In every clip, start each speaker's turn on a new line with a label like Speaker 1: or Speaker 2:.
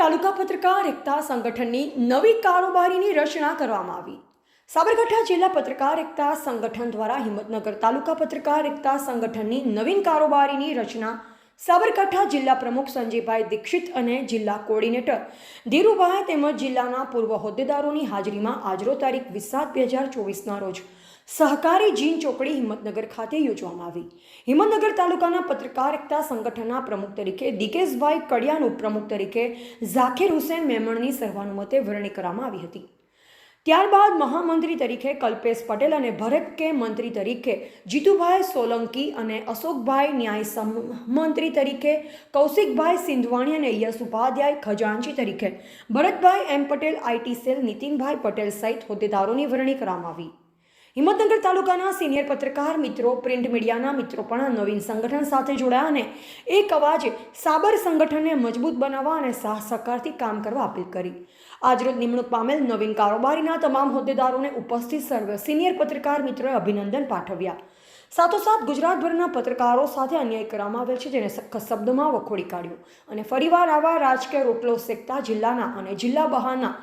Speaker 1: તાલુકા પત્રકાર એકતા સંગઠનની નવી કારોબારીની રચના કરવામાં આવી. સાબરકાંઠા જિલ્લા પત્રકાર એકતા સંગઠન દ્વારા હિંમતનગર તાલુકા પત્રકાર એકતા સંગઠનની નવીન કારોબારીની રચના સાબરકાંઠા જિલ્લા પ્રમુખ સંજયભાઈ દીક્ષિત અને જિલ્લા કોર્ડિનેટર ધીરુભાઈ તેમજ જિલ્લાના પૂર્વ હોદ્દેદારોની હાજરીમાં આજરો તારીખ વીસ સાત બે હજાર ચોવીસના રોજ સહકારી જીન ચોકડી હિંમતનગર ખાતે યોજવામાં આવી. હિંમતનગર તાલુકાના પત્રકારકતા સંગઠનના પ્રમુખ તરીકે દિકેશભાઈ કડિયાનું પ્રમુખ તરીકે ઝાકીર હુસેન મેમણની સર્વાનુમતે વરણી કરવામાં આવી હતી. ત્યારબાદ મહામંત્રી તરીકે કલ્પેશ પટેલ અને ભરત કે મંત્રી તરીકે જીતુભાઈ સોલંકી અને અશોકભાઈ ન્યાય મંત્રી તરીકે કૌશિકભાઈ સિંધવાણી અને યશ ઉપાધ્યાય ખજાનચી તરીકે Bharatbhai M Patel IT cell, Nitinbhai Patel સહિત હોદ્દેદારોની વરણી કરવામાં આવી. હિંમતનગર તાલુકાના સિનિયર પત્રકાર મિત્રો, પ્રિન્ટ મીડિયાના મિત્રો પણ નવીન સંગઠન સાથે જોડાયા અને એક અવાજે સાબર સંગઠનને મજબૂત બનાવવા અને સાહ સહકારથી કામ કરવા અપીલ કરી. આજરોજ નિમણૂક પામેલ નવીન કારોબારીના તમામ હોદ્દેદારોને ઉપસ્થિત સર્વ સિનિયર પત્રકાર મિત્રોએ અભિનંદન પાઠવ્યા. સાથોસાથ ગુજરાતભરના પત્રકારો સાથે અન્યાય કરવામાં આવેલ છે, જેને સખત શબ્દોમાં વખોડી કાઢ્યો. અને ફરીવાર આવા રાજકીય રોટલો શેકતા જિલ્લાના અને જિલ્લા બહારના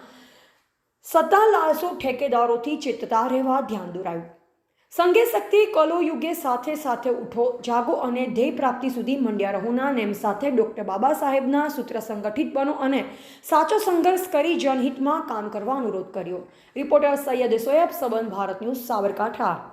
Speaker 1: સત્તા લાલસો ઠેકેદારોથી ચેતતા રહેવા ધ્યાન દોરાયું. સંઘે શક્તિ કલો સાથે સાથે ઉઠો, જાગો અને ધ્યેય પ્રાપ્તિ સુધી મંડ્યા રહોના નેમ સાથે ડૉક્ટર બાબા સાહેબના સૂત્ર સંગઠિત બનો અને સાચો સંઘર્ષ કરી જનહિતમાં કામ કરવા અનુરોધ કર્યો. રિપોર્ટર સૈયદ સોયબ સંબંધ ભારત ન્યૂઝ, સાબરકાંઠા.